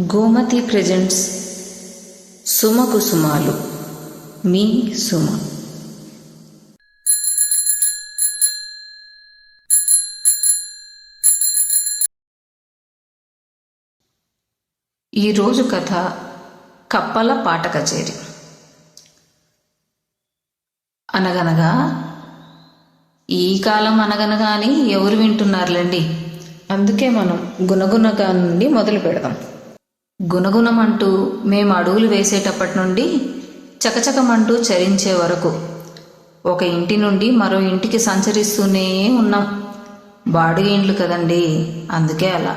Gomati presents సుమకు సుమాలు మీ సుమ. ఈరోజు కథ కప్పల పాట కచేరి. అనగనగా ఈ కాలం అనగనగాని ఎవరు వింటున్నారులేండి? అందుకే మనం గుణగుణగా నుండి మొదలు పెడదాం. గుణగుణమంటూ మేము అడుగులు వేసేటప్పటి నుండి చకచకమంటూ చరించే వరకు ఒక ఇంటి నుండి మరో ఇంటికి సంచరిస్తూనే ఉన్నాం. బాడుగ ఇండ్లు కదండి అందుకే అలా.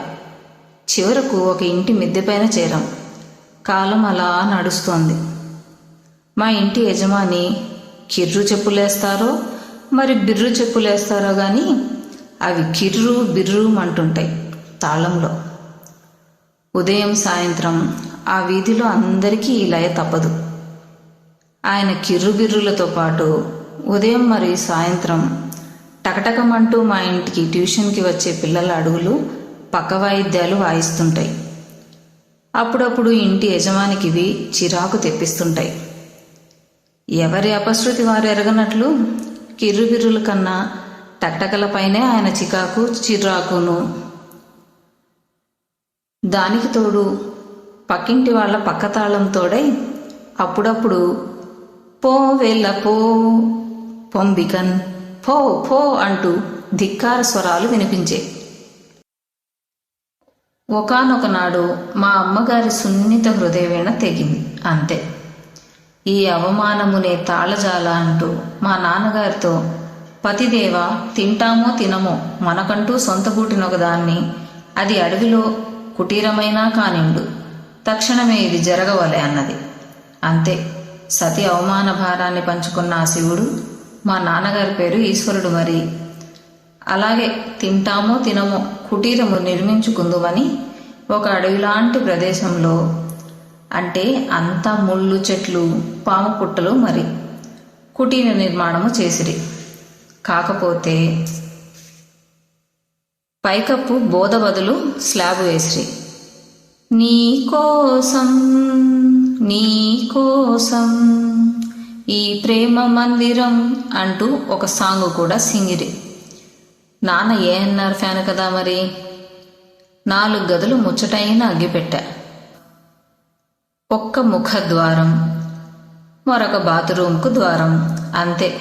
చివరకు ఒక ఇంటి మిద్దెపైన చేరాం. కాలం అలా నడుస్తోంది. మా ఇంటి యజమాని కిర్రు చెప్పులేస్తారో మరి బిర్రు చెప్పులేస్తారో కానీ అవి కిర్రు బిర్రు అంటుంటాయి తాళంలో. ఉదయం సాయంత్రం ఆ వీధిలో అందరికీ ఈ లయ తప్పదు. ఆయన కిర్రుబిర్రులతో పాటు ఉదయం మరియు సాయంత్రం టకటకమంటూ మా ఇంటికి ట్యూషన్కి వచ్చే పిల్లల అడుగులు పక్క వాయిద్యాలు వాయిస్తుంటాయి. అప్పుడప్పుడు ఇంటి యజమానికివి చిరాకు తెప్పిస్తుంటాయి. ఎవరి అపశృతి వారు ఎరగనట్లు కిర్రుబిర్రుల కన్నా టక్టకలపైనే ఆయన చికాకు చిరాకును దానికి తోడు పక్కింటి వాళ్ళ పక్కతాళంతోడై అప్పుడప్పుడు పో వెళ్ళ పో పొంబికన్ పో పో అంటూ ధిక్కార స్వరాలు వినిపించే. ఒకనొకనాడు మా అమ్మగారి సున్నిత హృదయవేణ తెగింది అంతే. ఈ అవమానమునే తాళజాల అంటూ మా నాన్నగారితో పతిదేవ తింటామో తినమో మనకంటూ సొంత పుట్టినొకదాన్ని అది అడవిలో కుటీరమైనా కానిండు తక్షణమే ఇది జరగవలే అన్నది. అంతే. సతి అవమాన భారాన్ని పంచుకున్న ఆ శివుడు మా నాన్నగారి పేరు ఈశ్వరుడు మరి. అలాగే తింటామో తినమో కుటీరము నిర్మించుకుందుమని ఒక అడవిలాంటి ప్రదేశంలో అంటే అంతా ముళ్ళు చెట్లు పాము పుట్టలు మరి. కుటీర నిర్మాణము చేసిరి. కాకపోతే పైకప్పు బోధ బదులు స్లాబ్ వేసిరి. నీ కోసం నీ కోసం ఈ ప్రేమ మందిరం అంటూ ఒక సాంగ్ కూడా సింగిరి. నాన్న ఏఎన్ఆర్ ఫ్యాన్ కదా మరి? నాలుగు గదులు ముచ్చటైన అగ్గిపెట్టా. ఒక్క ముఖ ద్వారం మరొక బాత్రూంకు ద్వారం అంతే.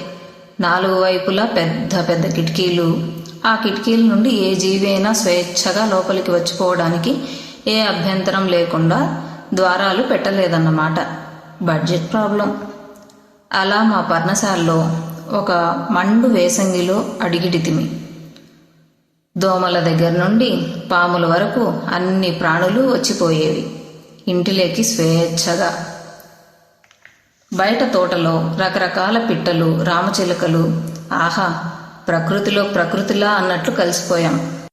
నాలుగు వైపులా పెద్ద పెద్ద కిటికీలు ఆ కిటికీల నుండి ఏ జీవి అయినా స్వేచ్ఛగా లోపలికి వచ్చిపోవడానికి ఏ అభ్యంతరం లేకుండా ద్వారాలు పెట్టలేదన్నమాట. Budget problem. అలా మా పర్ణశాలలో ఒక మండు వేసంగిలో అడిగిడితిమి దోమల దగ్గర నుండి పాముల వరకు అన్ని ప్రాణులు వచ్చిపోయేవి. ఇంటిలోకి స్వేచ్ఛగా. బయట తోటలో రకరకాల పిట్టలు రామచిలుకలు. ఆహా! ప్రకృతిలో ప్రకృతిలా అన్నట్లు కలిసిపోయాం.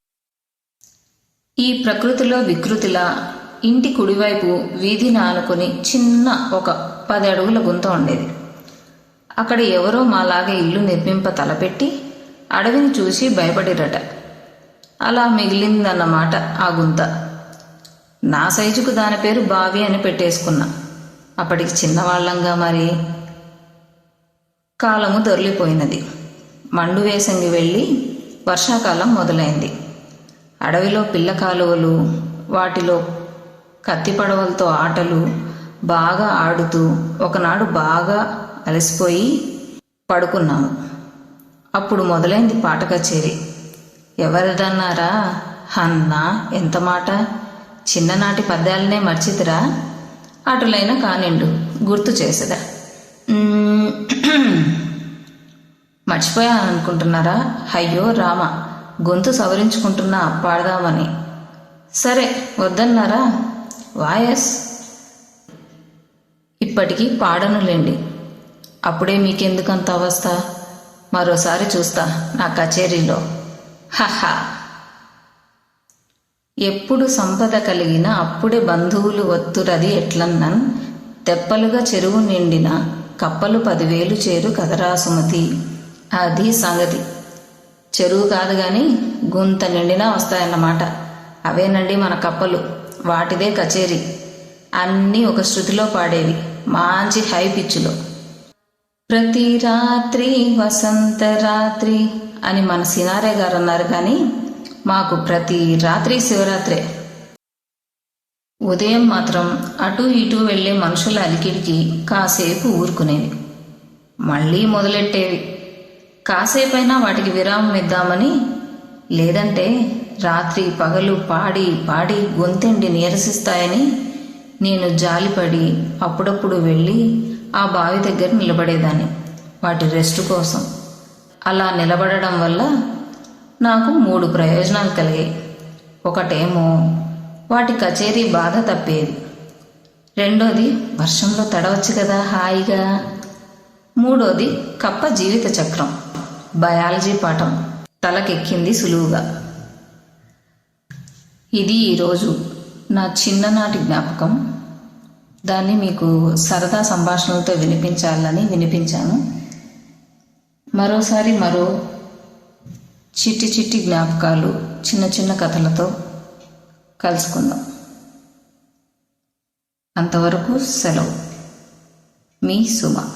ఈ ప్రకృతిలో వికృతిలా ఇంటి కుడివైపు వీధిని ఆనుకొని చిన్న ఒక పది అడుగుల గుంత ఉండేది. అక్కడ ఎవరో మాలాగే ఇల్లు నిర్మింప తలపెట్టి అడవిని చూసి భయపడిరట. అలా మిగిలిందన్నమాట ఆ గుంత. నా సైజుకు దాని పేరు బావి అని పెట్టేసుకున్నా. అప్పటికి చిన్నవాళ్ళంగా మరి కాలము దొరిలిపోయినది మండు వేసంగి వెళ్ళి వర్షాకాలం మొదలైంది. అడవిలో పిల్ల కాలువలు వాటిలో కత్తి పడవలతో ఆటలు బాగా ఆడుతూ ఒకనాడు బాగా అలసిపోయి పడుకున్నాము. అప్పుడు మొదలైంది పాట కచేరి. ఎవరిదన్నారా? హన్నా ఎంత మాట? చిన్ననాటి పద్యాలనే మర్చితిరా? అటులైన కానిండు గుర్తు చేసదా. మర్చిపోయాను అనుకుంటున్నారా? అయ్యో రామ గొంతు సవరించుకుంటున్నా పాడదామని. సరే వద్దన్నారా? వాయస్. ఇప్పటికీ పాడనులేండి. అప్పుడే మీకెందుకంత అవస్థ? మరోసారి చూస్తా నా కచేరీలో. హహా. ఎప్పుడు సంపద కలిగిన అప్పుడే బంధువులు ఒత్తురది ఎట్లన్నన్ తెప్పలుగా చెరువు నిండిన కప్పలు పదివేలు చేరు కదరా సుమతి. అది సంగతి. చెరువు కాదు గాని గుంత నిండినా వస్తాయన్నమాట. అవేనండి మన కప్పలు. వాటిదే కచేరీ. అన్నీ ఒక శృతిలో పాడేవి. మంచి హై పిచ్చులో. ప్రతి రాత్రి వసంత రాత్రి అని మన సినారే గారు అన్నారు కానీ మాకు ప్రతి రాత్రి శివరాత్రే. ఉదయం మాత్రం అటు ఇటు వెళ్ళే మనుషుల అలికిడికి కాసేపు ఊరుకునేవి. మళ్ళీ మొదలెట్టేవి. కాసేపైనా వాటికి విరామం ఇద్దామని లేదంటే రాత్రి పగలు పాడి పాడి గొంతెండి నీరసిస్తాయని నేను జాలిపడి అప్పుడప్పుడు వెళ్ళి ఆ బావి దగ్గర నిలబడేదాన్ని వాటి రెస్ట్ కోసం. అలా నిలబడడం వల్ల నాకు మూడు ప్రయోజనాలు కలిగాయి. ఒకటేమో వాటి కచేరీ బాధ తప్పేది. రెండోది వర్షంలో తడవచ్చు కదా హాయిగా. మూడోది కప్ప జీవిత చక్రం. బయాలజీ పాఠం. తలకెక్కింది సులువుగా. ఇది ఈరోజు నా చిన్ననాటి జ్ఞాపకం. దాన్ని మీకు సరదా సంభాషణలతో వినిపించాలని వినిపించాను. మరోసారి మరో చిట్టి చిట్టి జ్ఞాపకాలు చిన్న చిన్న కథలతో కలుసుకుందాం. అంతవరకు సెలవు. మీ సుమ.